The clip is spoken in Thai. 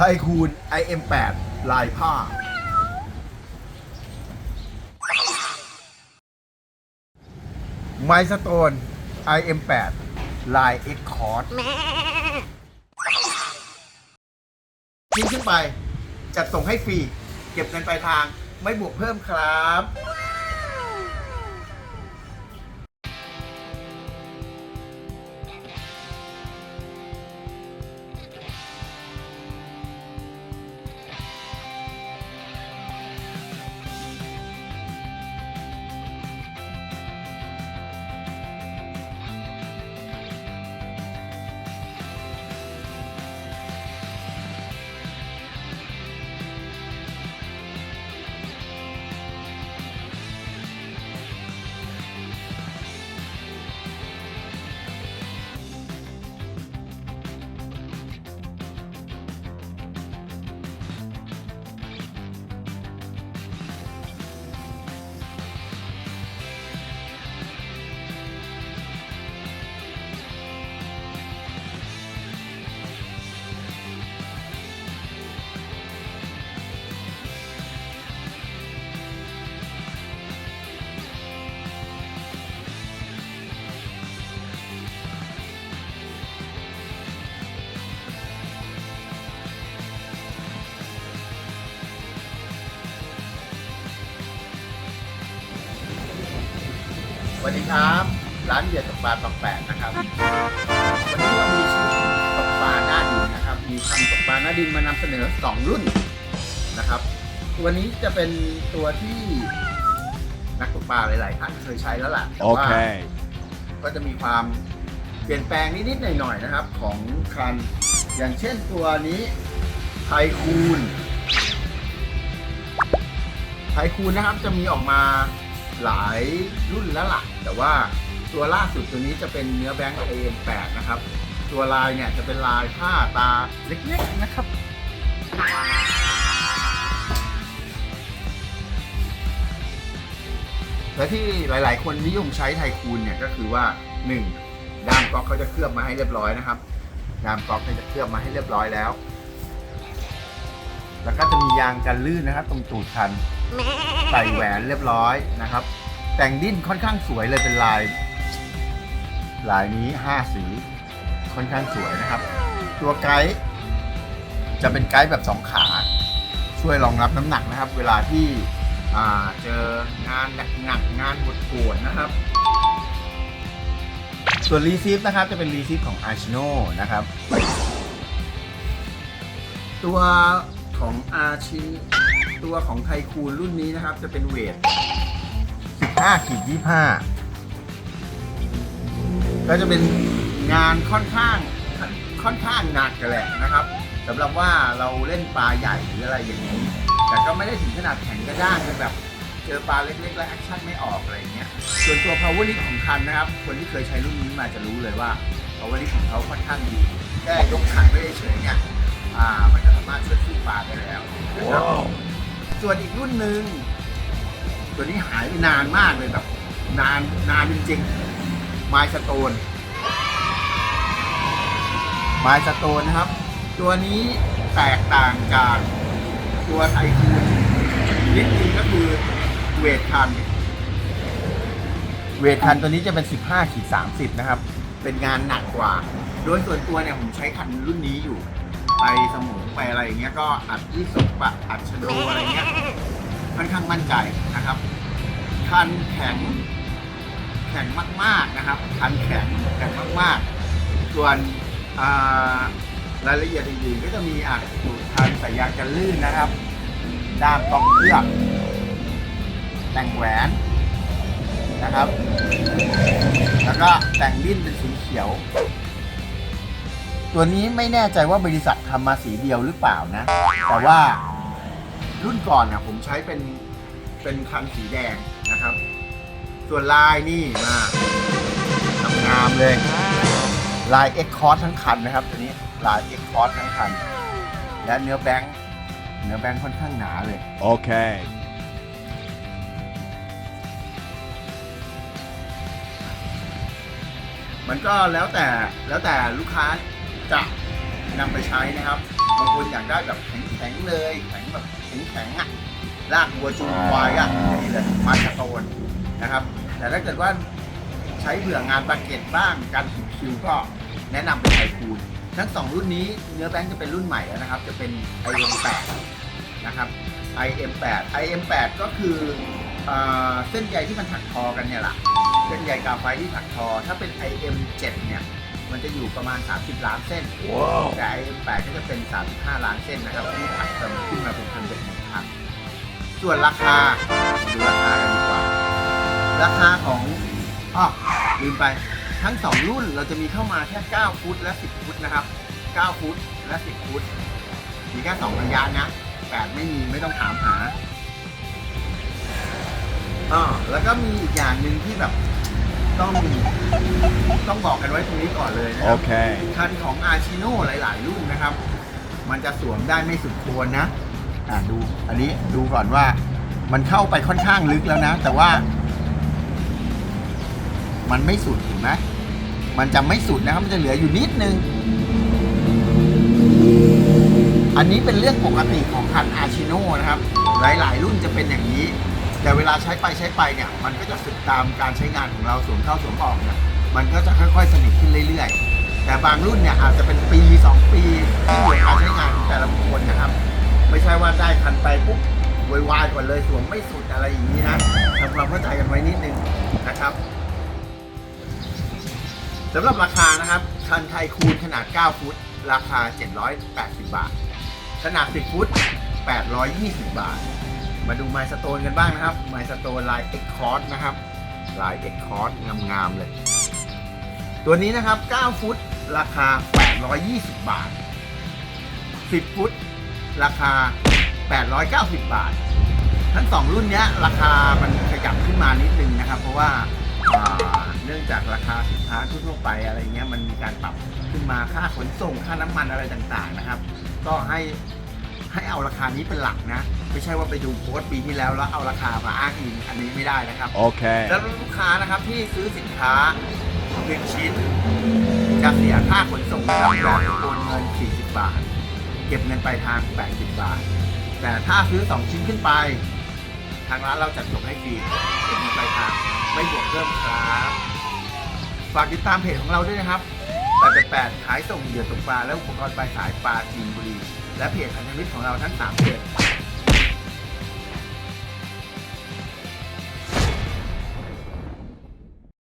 ไทคูน IM8 ลายผ้า ไมสโตน IM8 ลาย X c o r d ทิ้งขึ้นไป จัดส่งให้ฟรี เก็บเงินปลายทางไม่บวกเพิ่มครับ วัสดีครับ ร้านเหยื่อตกปลาตอกแปดนะครับ วันนี้เรามีชุดตกปลาหน้าดินนะครับ มีทำตกปลาหน้าดินมานำเสนอ 2 รุ่นนะครับ ตัวนี้จะเป็นตัวที่นักตกปลาหลาย ๆ ท่านเคยใช้แล้วล่ะแต่ว่า Okay. ก็จะมีความเปลี่ยนแปลงนิด ๆ หน่อย ๆ นะครับ ของคัน อย่างเช่นตัวนี้ไทคูนไทคูนนะครับจะมีออกมา หลายรุ่นแล้วล่ะแต่ว่าตัวล่าสุดตัวนี้จะเป็นเนื้อแบงค์ AM8 นะครับ ตัวลายเนี่ยจะเป็นลายผ้าตาเล็กๆนะครับ และที่หลายๆ คนนิยมใช้ไทคูนเนี่ยก็คือว่า 1. ด้ามก๊อกเขาจะเคลือบมาให้เรียบร้อยนะครับด้ามก๊อกเนี่ยจะเคลือบมาให้เรียบร้อยแล้ว แล้วก็จะมียางกันลื่นนะครับ ตรงตูดคัน ใส่แหวนเรียบร้อยนะครับ แต่งดิ้นค่อนข้างสวยเลยเป็นลาย ลายนี้5สีค่อนข้างสวยนะครับ ตัวไกด์จะเป็นไกด์แบบสองขา ช่วยรองรับน้ำหนักนะครับ เวลาที่เจองานหนักๆงานปวดๆนะครับ ส่วนรีซีฟนะครับจะเป็นรีซีฟของ a r c h i n o นะครับ ตัวของ a r c h i ตัวของไทคูนรุ่นนี้นะครับ จะเป็นเวท 15ขีด25 ก็จะเป็นงานค่อนข้างค่อนข้างหนักกันแหละนะครับสำหรับว่าเราเล่นปลาใหญ่หรืออะไรอย่างนี้ แต่ก็ไม่ได้ถึงขนาดแข็งกระด้างจนแบบเจอปลาเล็กๆแล้วแอคชั่นไม่ออกอะไรอย่างเงี้ย ส่วนตัว power lift ของคันนะครับ คนที่เคยใช้รุ่นนี้มาจะรู้เลยว่า power lift ของเขาค่อนข้างดีแค่ยกคันไม่ได้เฉยๆเนี่ย อ่า มันก็สามารถช่วยสู้ปลาได้แล้วนะครับ Wow. ส่วนอีกรุ่นหนึ่งตัวนี้หายไปนานมากเลยแบบ นานนานจริงๆไมสโตนไมสโตนนะครับ ตัวนี้แตกต่างจากตัวไทคูนนิดนึงก็คือเวทคัน เวทคันตัวนี้จะเป็น 15ขีด30 นะครับ เป็นงานหนักกว่า โดยส่วนตัวเนี่ยผมใช้คันรุ่นนี้อยู่ ไปสมองไปอะไรอย่างเงี้ยก็อัดที่สุปะอัดชโดอะไรเงี้ยค่อนข้างมั่นใจนะครับ คันแข็ง แข็งมาก ๆนะครับ คันแข็งแข็งมากๆ ส่วนรายละเอียดอื่นๆก็จะมีอะสูตรคันสายยางกันลื่นนะครับ ด้ามกองเลืองแต่งแหวนนะครับ แล้วก็แต่งลิ้นเป็นสีเขียว ตัวนี้ไม่แน่ใจว่าบริษัททำมาสีเดียวหรือเปล่านะ แต่ว่ารุ่นก่อนนะผมใช้เป็นเป็นคันสีแดงนะครับ ส่วนลายนี่มาทำงามเลย ลาย X c o r s ทั้งคันนะครับ ตัวนี้ลาย X c o r s ทั้งคัน และเนื้อแบงค์เนื้อแบงค์ค่อนข้างหนาเลย Okay. มันก็แล้วแต่แล้วแต่ลูกค้า จะนำไปใช้นะครับบางคนอยากได้แบบแข็งๆเลยแข็งแบบแข็งๆอะลากวัวจูงควายอะนี่เลยมาสโตนนะครับ แต่ถ้าเกิดว่าใช้เผื่องานปาเก็ตบ้างการผิวคิวก็แนะนำเป็นไทคูนทั้งสองรุ่นนี้เนื้อแบงค์จะเป็นรุ่นใหม่แล้วนะครับ จะเป็น IM8 นะครับ IM8 IM8 ก็คือเส้นใยที่มันถักทอกันเนี่ยแหละเส้นใยกาไฟที่ถักทอ ถ้าเป็น IM7 เนี่ย มันจะอยู่ประมาณ 30 ล้านเส้นแต่ IM8 ก็จะเป็น 35 ล้านเส้นนะครับที่ถักเติมขึ้นมาเป็นพันเด็ดหนึ่งพันส่วนราคาดูราคากันดีกว่า ราคาของอ้อลืมไปทั้ง 2 รุ่นเราจะมีเข้ามาแค่ 9 ฟุตและ 10 ฟุตนะครับ 9 ฟุตและ 10 ฟุต มีแค่ 2 ระยะนะ 8 ไม่มีไม่ต้องถามหาอ้อแล้วก็มีอีกอย่างหนึ่งที่แบบ ต้องต้องบอกกันไว้ตรงนี้ก่อนเลยนะครับ Okay. คันของอาชิโน่หลาย ๆ รุ่นนะครับ มันจะสวมได้ไม่สุดโคนนะ อ่าดู อันนี้ดูก่อนว่า มันเข้าไปค่อนข้างลึกแล้วนะ แต่ว่า มันไม่สุดเห็นไหมมันจะไม่สุดนะครับ มันจะเหลืออยู่นิดนึง อันนี้เป็นเรื่องปกติของคันอาชิโน่นะครับ หลาย ๆ รุ่นจะเป็นอย่างนี้ แต่เวลาใช้ไปใช้ไปเนี่ย มันก็จะสึกตามการใช้งานของเราสวมเข้าสวมออกเนี่ย มันก็จะค่อยๆสนิทขึ้นเรื่อยๆ แต่บางรุ่นเนี่ยอาจจะเป็นปี 2 ปีที่เหลือการใช้งานของแต่ละบุคคลนะครับ ไม่ใช่ว่าได้คันไปปุ๊บวายวายก่อนเลยสวมไม่สุดอะไรอย่างนี้นะทำความเข้าใจกันไว้นิดนึงนะครับสำหรับราคานะครับ คันไทยคูณขนาด 9 ฟุต ราคา 780 บาท ขนาด 10 ฟุต 820 บาท มาดูไมสโตนกันบ้างนะครับไมสโตนลายเอ็กคอร์สนะครับ ลายเอ็กคอร์สงามๆเลย ตัวนี้นะครับ 9 ฟุตราคา 820 บาท 10 ฟุต ราคา 890 บาท ทั้ง 2 รุ่นเนี้ยราคามันขยับขึ้นมานิดนึงนะครับ เพราะว่าเนื่องจากราคาสินค้าทั่วไปอะไรเงี้ยมันมีการปรับขึ้นมาค่าขนส่งค่าน้ำมันอะไรต่างๆนะครับ ก็ให้ ให้เอาราคานี้เป็นหลักนะ ไม่ใช่ว่าไปดูโพสต์ปีที่แล้วแล้วเอาราคามาอ้างอิงอันนี้ไม่ได้นะครับ Okay. แล้วลูกค้านะครับที่ซื้อสินค้าหนึ่งชิ้นจะเสียค่าขนส่งนะครับแบบโอนเงิน40 บาท เก็บเงินปลายทาง 80 บาท แต่ถ้าซื้อ 2 ชิ้นขึ้นไป ทางร้านเราจัดส่งให้ฟรีเก็บเงินปลายทางไม่บวกเพิ่มครับ ฝากติดตามเพจของเราด้วยนะครับ 888ขายส่งเหยื่อตกปลาและอุปกรณ์ปลายสายปลาจีนบุรี และเพจพันธมิตรของเราทั้ง 3เพจ